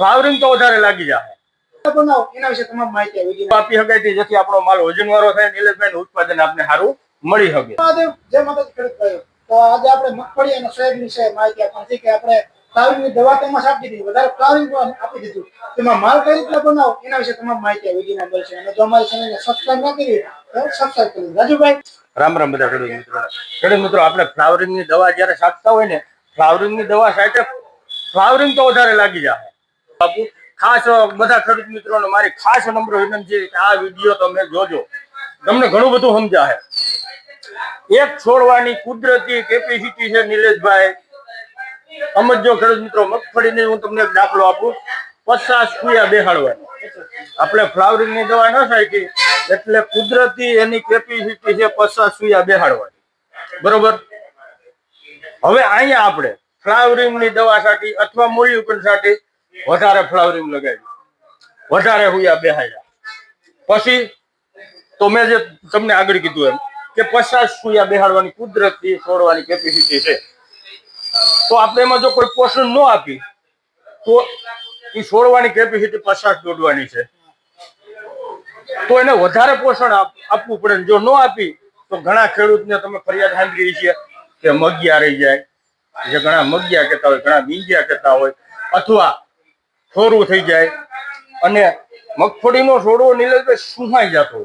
Flowering તો વધારે લાગી જાય એના વિશે તમામ માહિતી આપી શકાય છે જેથી આપણો માલ વજન વાળો થાય નીલેશભાઈ ઉત્પાદન આપને સારું મળી શકે જય માતાજી ખેડૂત ભાઈઓ. તો આજે આપણે મગફળી અને સોયાબીન વિશે માહિતી આપવાની છે કે આપણે ફ્લાવરિંગની દવા તેમાં આપી દીધી વધારે ફ્લાવરિંગ આપી દીધું. તેમાં માલ કઈ બનાવો એના વિશે તમામ માહિતી આ વિડીયોમાં મળશે. અને જો અમારી ચેનલને સબસ્ક્રાઇબ ના કરી તો સબસ્ક્રાઇબ કરી રાજુભાઈ. રામ રામ બધા ખેડૂત મિત્રો. ખેડૂત મિત્રો આપણે ફ્લાવરિંગની દવા જયારે છાંટતા હોય ને ફ્લાવરિંગની દવા સાથે ફ્લાવરિંગ તો વધારે લાગી જાય બાપુ. ખાસ બધા ખેડૂત મિત્રોને મારી ખાસ નમ્ર વિનંતી આ વીડિયો તમે જોજો. તમને ઘણું બધું સમજાય એક છોડવાની કુદરતી કેપેસિટી છે નિલેશભાઈ. સમજો ખેડૂત મિત્રો મગફળીની હું તમને એક દાખલો આપું. પચાસ કુયા બેહાડવાની આપણે ફ્લાવરિંગની દવા ન નાખી એટલે કુદરતી એની કેપેસિટી છે પચાસ સુયા બેહાડવાની બરોબર? હવે અહીંયા આપણે ફ્લાવરિંગની દવા સાટી અથવા ઉપર સાટી વધારે ફ્લાવરિંગ લગાવી વધારે હુયા બેહાયા પછી તો મેં જે તમને આગળ કીધું એમ કે પચાસ સુયા બેહાડવાની કુદરતી છોડવાની કેપેસિટી છે. તો આપણે એમાં જો કોઈ પોષણ ન આપી, તો એ છોડવાની કેપેસિટી પચાસ દોડવાની છે. તો એને વધારે પોષણ આપવું પડે જો ન આપી, તો ઘણા ખેડૂતને તમે ફરિયાદ સાંભળી છે કે મગિયા રહી જાય. જે ઘણા મગિયા કહેતા હોય, ઘણા બીંજિયા કહેતા હોય, અથવા થોરું થઈ જાય. અને મગફળીનો છોડવો નીલભાઈ સુહાઈ જતો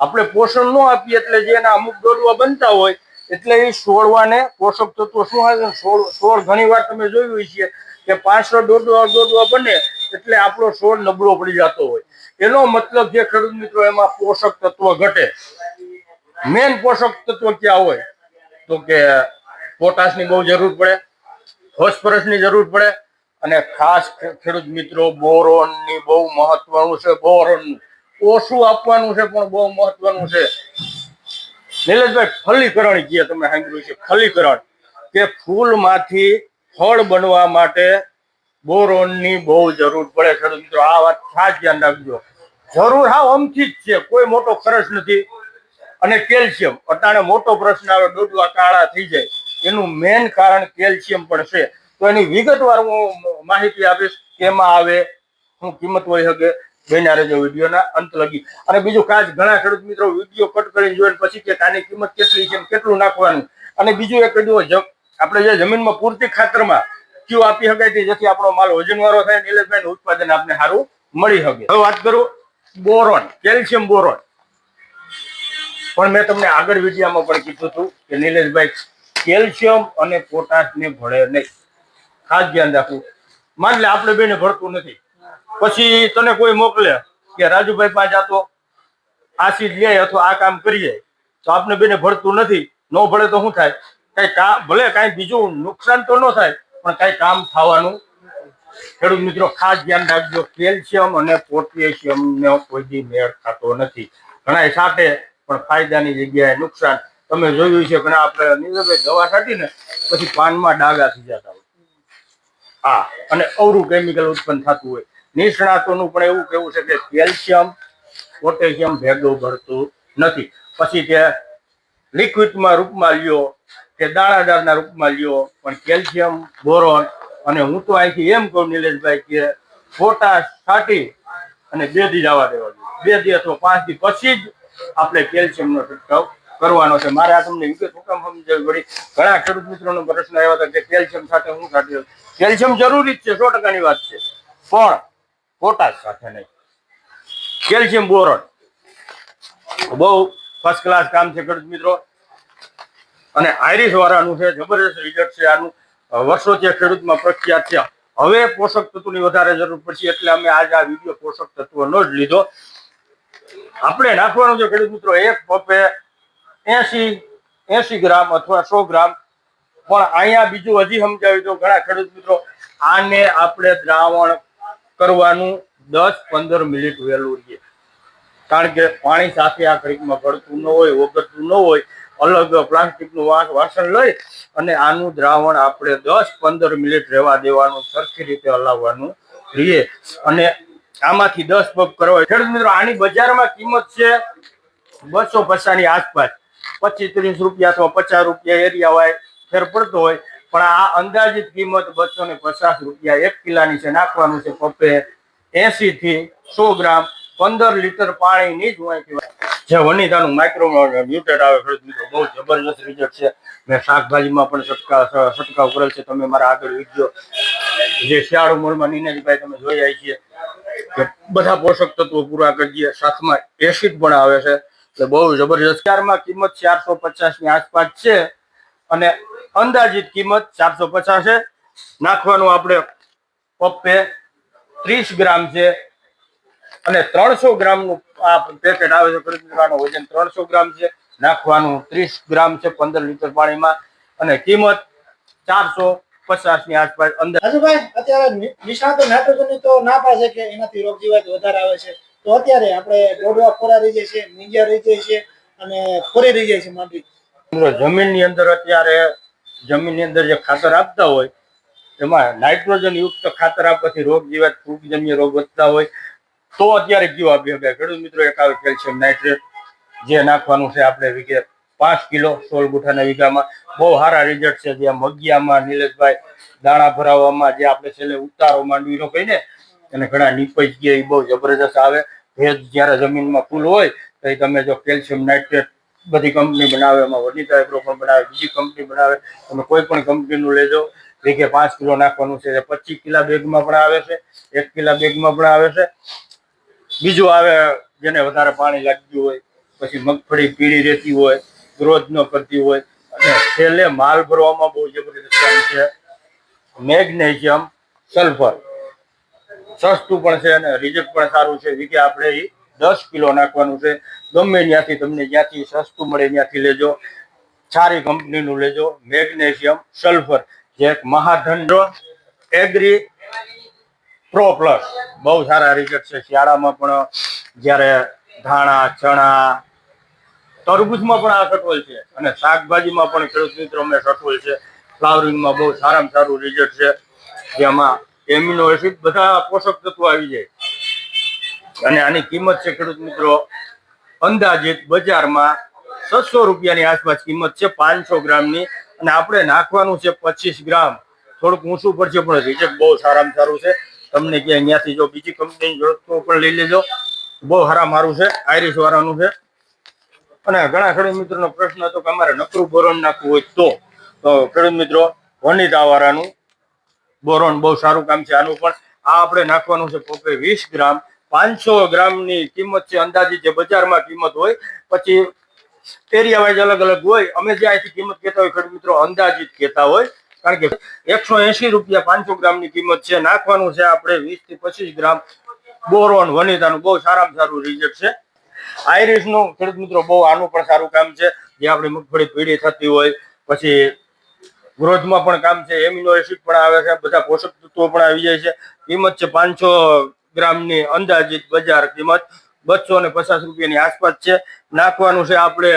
આપણે પોષણ ન આપીએ એટલે જે એના અમુક દોરવા બનતા હોય, એટલે એ છોડવાને પોષક તત્વો શું આવે છોડ છોડ ઘણી વાર તમે જોયું છે કે પાંચસો દોરવા દોરવા બને એટલે આપણો છોડ નબળો પડી જતો હોય. એનો મતલબ જે ખેડૂત મિત્રો, એમાં પોષક તત્વ ઘટે. મેન પોષક તત્વ ક્યાં હોય? તો કે પોટાશની બહુ જરૂર પડે, ફોસ્ફરસની જરૂર પડે અને ખાસ ખેડૂત મિત્રો, બોરોનની બહુ મહત્વનું છે, બોરોન ઓછું આપવાનું છે, પણ બહુ મહત્વનું છે. નિલેશભાઈ, ફલીકરણ કહે તમે સાંભળ્યું છે, ફલીકરણ, કે ફૂલમાંથી ફળ બનવા માટે બોરોનની બહુ જરૂર પડે ખેડૂત મિત્રો, આ વાત ખાસ ધ્યાન રાખજો. જરૂર હા અમથી જ છે, કોઈ મોટો ખર્ચ નથી. અને કેલ્શિયમ અટાણે મોટો પ્રશ્ન આવે ડોડવા કાળા થઈ જાય. એનું મેન કારણ કેલ્શિયમ પણ છે. તો એની વિગતવાર હું માહિતી આપીશ કેમાં આવે, શું કિંમત હોય શકે, બન્યા રહેજો વિડીયોના અંત લગી. અને બીજું ખાસ ઘણા ખેડૂત મિત્રો વીડિયો કટ કરીને જોઈને પછી કે આની કિંમત કેટલી છે કેટલું નાખવાનું. અને બીજું એક જમ- આપણે જે જમીનમાં પૂરતી ખાતરમાં ક્યુ આપી શકાય તે, જેથી આપણો માલ વજનવાળો થાય નિલેશભાઈ ઉત્પાદન આપને સારું મળી શકે. હવે વાત કરું બોરોન, કેલ્શિયમ બોરોન. પણ મેં તમને આગળ વિડીયામાં પણ કીધું હતું કે નિલેશભાઈ, કેલ્શિયમ અને પોટાશ ને ભળે નહીં. ખાસ ધ્યાન રાખવું. માન લે, આપણે બેને ભળતું નથી. પછી તને કોઈ મોકલે કે રાજુભાઈ પાસે જાતો આશી લે અથવા આ કામ કરીએ, તો આપણે બેને ભળતું નથી. ન ભળે તો શું થાય? કઈ કામ ભલે કાંઈ બીજું નુકસાન તો ન થાય, પણ કાંઈ કામ થવાનું ખેડૂત મિત્રો, ખાસ ધ્યાન રાખજો. કેલ્શિયમ અને પોટેશિયમ નો કોઈ મેળ થતો નથી. ઘણા સાથે, પણ ફાયદાની જગ્યાએ નુકસાન. તમે જોયું છે ઘણા આપણે નીરજભાઈ દવા છાંટીને પછી પાનમાં ડાઘા થઈ જતા હોય. હા, અને અવરું કેમિકલ ઉત્પન્ન થતું હોય. નિષ્ણાતોનું પણ એવું કેવું છે કે કેલ્શિયમ પોટેશિયમ ભેગું ભરતું નથી. પછી તે લિક્વિડમાં રૂપમાં લ્યો, કે દાણાદારના રૂપમાં લ્યો, પણ કેલ્શિયમ બોરોન અને હું તો અહીંથી એમ કહું નિલેશભાઈ કે પોટાશ છાંટી અને બે દી જવા દેવા બે દી અથવા પાંચ દી પછી જ આપણે કેલ્શિયમનો છંટકાવ કરવાનો છે. મારે આ તમને વિગત હુકમ સમજાવી પડી. ઘણા ખેડૂત મિત્રોનો પ્રશ્ન આવ્યો હતો કે કેલ્શિયમ સાથે હું સાથે કેલ્શિયમ જરૂરી જ છે, સો ટકાની વાત છે. પણ પોટાશ સાથે નહીં. Calcium boron. બહુ ફર્સ્ટ ક્લાસ કામ છે ખેડૂત મિત્રો. અને આઈરિશ વાળાનું છે જબરદસ્ત રિઝલ્ટ છે આનું. વર્ષો વર્ષોથી ખેડૂતમાં પ્રખ્યાત છે. હવે પોષક તત્વોની વધારે જરૂર પડશે એટલે અમે આજે આ વીડિયો પોષક તત્વનો જ લીધો. આપણે નાખવાનું છે ખેડૂત મિત્રો, એક પપે એસી એસી ગ્રામ અથવા સો ગ્રામ. પણ અહીંયા બીજું હજી સમજાવ્યું તો ઘણા ખેડૂત મિત્રો, આને આપણે દ્રાવણ કરવાનું દસ પંદર મિનિટ વહેલું રહીએ. કારણ કે પાણી સાથે આ ઘડીકમાં ભળતું ન હોય, ઓગળતું ન હોય, અલગ પ્લાસ્ટિકનું વાસ, વાસણ લઈ અને આનું દ્રાવણ આપણે દસ પંદર મિનિટ રહેવા દેવાનું, સરખી રીતે હલાવવાનું રહીએ. અને આમાંથી દસ પગ કરવા. ખેડૂત મિત્રો, આની બજારમાં કિંમત છે બસો પચાસની આસપાસ. પચીસ ત્રીસ રૂપિયા અથવા પચાસ રૂપિયા એરિયા હોય, ફેર પડતો હોય, પણ આ અંદાજિત કિંમત બસો ને પચાસ રૂપિયા એક કિલાની છે, નાખવાનું છે પપ્પે એસી થી સો ગ્રામ પંદર લીટર પાણીની જ હોય જે વનિતાનું માઇક્રો મ્યુટેડ આવે મિત્રો, બહુ જબરજસ્ત રિઝલ્ટ છે. મેં શાકભાજીમાં પણ છટકાવ છટકાવ કરેલ છે. તમે મારા આગળ વીડિયો જે શિયાળુ મૂળમાં નીનાજીભાઈ તમે જોઈ આવી છીએ બધા પોષક તત્વો પૂરા કરી દઈએ સાથમાં એસિડ પણ આવે છે. એટલે બહુ જબરજસ્ત. ચારમાં કિંમત ચારસો પચાસની આસપાસ છે અને અંદાજિત કિંમત ચારસો પચાસ છે. નાખવાનું આપણે પપ્પે ત્રીસ ગ્રામ છે અને ત્રણસો ગ્રામનું આ પેકેટ આવે છે વજન ત્રણસો ગ્રામ છે. નાખવાનું ત્રીસ ગ્રામ છે પંદર લીટર પાણીમાં. અને કિંમત ચારસો પચાસની આસપાસ અંદર રાજુભાઈ અત્યારે નિ- નિષ્ણાતો નાઇટ્રોજન તો ના પાસે છે કે એનાથી રોગ જીવાત વધારે આવે છે. તો અત્યારે આપણે દોડવા ખોરા રહી જાય છે નીંજા રહી જાય છે અને ખોરી રહી જાય છે માટી જમીનની અંદર અત્યારે જમીનની અંદર જે ખાતર આપતા હોય, એમાં નાઇટ્રોજન યુક્ત ખાતર આપવાથી રોગ જીવાત, ફૂગજન્ય રોગ વધતા હોય. તો અત્યારે કયું આપી શકાય ખેડૂત મિત્રો, એક આવે કેલ્શિયમ નાઇટ્રેટ, જે નાખવાનું છે આપણે વીઘે પાંચ કિલો સોળ ગુઠાના વીઘામાં. બહુ સારા રિઝલ્ટ છે. જે મગિયામાં, નિલેશભાઈ, દાણા ભરાવવામાં, જે આપણે છેલ્લે ઉતારો માંડવીનો કહીને, એને ઘણા નીપજ ગયા, એ બહુ જબરજસ્ત આવે. ભેજ જ્યારે જમીનમાં ફૂલ હોય, તો તમે જો કેલ્શિયમ નાઇટ્રેટ બધી કંપની બનાવે, એમાં વનિતા એગ્રો પણ બનાવે, બીજી કંપની બનાવે, તમે કોઈ પણ કંપનીનું લેજો. વીઘે પાંચ કિલો નાખવાનું છે પચીસ કિલા બેગમાં પણ આવે છે, એક કિલા બેગમાં પણ આવે છે. બીજું આવે જેને વધારે પાણી લાગ્યું હોય, પછી મગફળી પીળી રહેતી હોય, ગ્રોથ ન કરતી હોય, અને છેલ્લે માલ ભરવામાં બહુ જબરદસ્ત છે. Magnesium sulphur. સસ્તું પણ છે અને રિઝલ્ટ પણ સારું છે. વીકે આપણે એ દસ કિલો નાખવાનું છે. ગમે ત્યાંથી તમને જ્યાંથી સસ્તું મળે ત્યાંથી લેજો. સારી કંપનીનું લેજો. મેગ્નેશિયમ, સલ્ફર, જે એક મહાધન એગ્રી પ્રો પ્લસ. બહુ સારા રિઝલ્ટ છે. શિયાળામાં પણ જ્યારે ધાણા, ચણા, તરબૂચમાં પણ આ સટવલ છે. અને શાકભાજીમાં પણ ખેડૂત મિત્રો, અમે સટવલ છે. ફ્લાવરિંગમાં બહુ સારામાં સારું રિઝલ્ટ છે. જેમાં એમિનો એસિડ બધા પોષક તત્વો આવી જાય. અને આની કિંમત છે ખેડૂત મિત્રો, અંદાજિત બજારમાં છસો રૂપિયાની આસપાસ કિંમત છે પાંચસો ગ્રામની. અને આપણે નાખવાનું છે પચીસ ગ્રામ. થોડુંક ઊંચું પડશે પણ રિઝલ્ટ બહુ સારામાં સારું છે. તમને કે ત્યાંથી જો બીજી કંપનીની તો પણ લઈ લેજો. બહુ સારા મારું છે. આઈરિશ વાળાનું છે. અને ઘણા ખેડૂત મિત્રોનો પ્રશ્ન હતો કે અમારે નકરું બોરોન નાખવું હોય તો ખેડૂત મિત્રો, વનિતા વાળાનું બોરોન બહુ સારું કામ છે આનું પણ. આ આપણે નાખવાનું છે પોપે વીસ ગ્રામ. પાંચસો ગ્રામની કિંમત છે અંદાજી જે બજારમાં કિંમત હોય. પછી એરિયા વાઇઝ અલગ અલગ હોય. અમે જે અહીંથી કિંમત કહેતા હોય ખેડૂત મિત્રો અંદાજિત કહેતા હોય. કારણ કે એકસો એસી રૂપિયા પાંચસો ગ્રામની કિંમત છે. નાખવાનું છે આપણે વીસથી પચીસ ગ્રામ બોરોન વનિતાનું. બહુ સારામાં સારું રિઝલ્ટ છે. આઈરિશનું ખેડૂત મિત્રો બહુ આનું પણ સારું કામ છે. જે આપણી મગફળી પીળી થતી હોય. પછી ગ્રોથમાં પણ કામ છે, એમિનો એસિડ પણ આવે છે, બધા પોષક તત્વો પણ આવી જાય છે. કિંમત છે પાંચસો ગ્રામની અંદાજિત બજાર કિંમત બસો ને પચાસ રૂપિયાની આસપાસ છે. નાખવાનું છે આપણે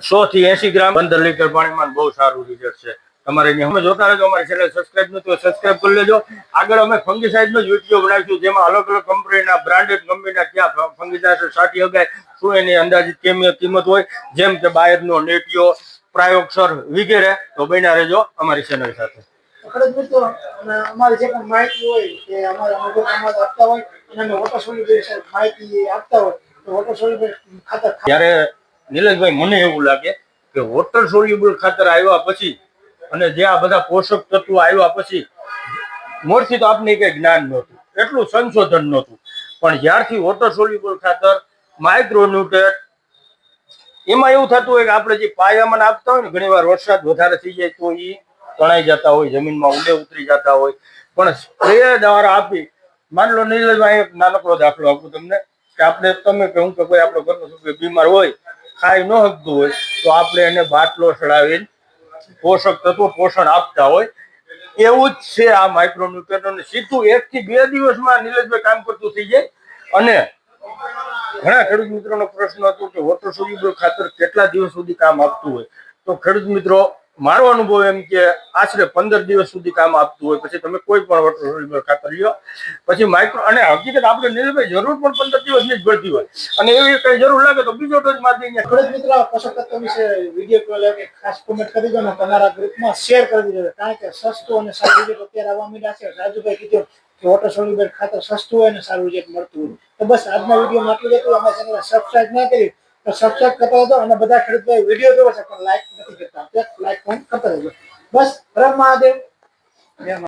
સો થી એસી ગ્રામ. પંદર લીટર પાણીમાં બહુ સારું રિઝલ્ટ છે. તમારે અમે જોતા રહેજો, અમારી ચેનલ સબસ્ક્રાઇબ નથી સબસ્ક્રાઇબ કરી લેજો. આગળ અમે ફંગીસાઇડનો જ વીડિયો બનાવીશું, જેમાં અલગ અલગ કંપનીના બ્રાન્ડેડ કંપનીના ક્યાં ફંગીસાઇડ સાટી હગાય, શું એની અંદાજિત કેમ કિંમત હોય, જેમ કે બાયરનો નેટિયો પ્રાયોક્સર વગેરે તો બન્યા રહેજો અમારી ચેનલ સાથે. ખેડૂત મિત્રો અને અમારી જે પણ માહિતી હોય કે અમારા અનુભવ અમારે આપતા હોય અને અમે વોટર સોલ્યુશન માહિતી આપતા હોય તો વોટર સોલ્યુશન ખાતર ત્યારે નિલેશભાઈ મને એવું લાગે કે વોટર સોલ્યુબલ ખાતર આવ્યા પછી અને જે આ બધા પોષક તત્વો આવ્યા પછી મોરથી તો આપને કઈ જ્ઞાન નહોતું એટલું સંશોધન નહોતું. પણ જ્યારથી વોટર સોલ્યુબલ ખાતર માઇક્રોન્યુટ્રેટ એમાં એવું થતું હોય કે આપણે જે પાયામાં આપતા હોય ને ઘણી વાર વરસાદ વધારે થઈ જાય તો એ તણાઈ જતા હોય, જમીનમાં ઊંડે ઉતરી જતા હોય. પણ સ્પ્રે દ્વારા આપી, માની લો નીલજમાં એક નાનકડો દાખલો આપું તમને, કે આપણે તમે કે હું કે કોઈ આપણો ઘરનો સભ્ય બીમાર હોય, ખાઈ ન શકતું હોય, તો આપણે એને બાટલો ચડાવીને પોષક તત્વો પોષણ આપતા હોય. એવું જ છે આ માઇક્રોન્યુટ્રન સીધું એક થી બે દિવસમાં નીલજભાઈ કામ કરતું થઈ જાય. અને ઘણા ખેડૂત મિત્રોનો પ્રશ્ન હતો કે વોટર ખાતર કેટલા દિવસ સુધી કામ આપતું હોય? તો ખેડૂત મિત્રો, મારો અનુભવ એમ કે આશરે પંદર દિવસ સુધી કામ આપતું હોય. પછી તમે કોઈ પણ ખાતર લ્યો. પછી માઇક્રો અને હકીકત આપણે નિર્ભય જરૂર પણ પંદર દિવસની જ ભરતી હોય. અને એવી કઈ જરૂર લાગે તો બીજો ડોઝ મારી દઈએ. ખેડૂત મિત્રો પોષક તત્વ વિશે વીડિયો કોલ કે ખાસ કોમેન્ટ કરી દેજો તમારા ગ્રુપમાં શેર કરી દેજો કારણ કે સસ્તું અને સારું અત્યારે આવવા માંડ્યા છે. રાજુભાઈ કીધું કે વોટર ખાતર સસ્તું હોય અને સારું રિઝલ્ટ મળતું હોય. તો બસ આજના વિડીયોમાં આટલું જ હતું. અમે ચેનલ સબસ્ક્રાઈબ ના કરી તો સબસ્ક્રાઈબ કરતા હતો અને બધા ખેડૂતો વીડિયો જોવે છે પણ લાઈક નથી કરતા. લાઈક પણ કરતા રહેજો. બસ હર મહાદેવ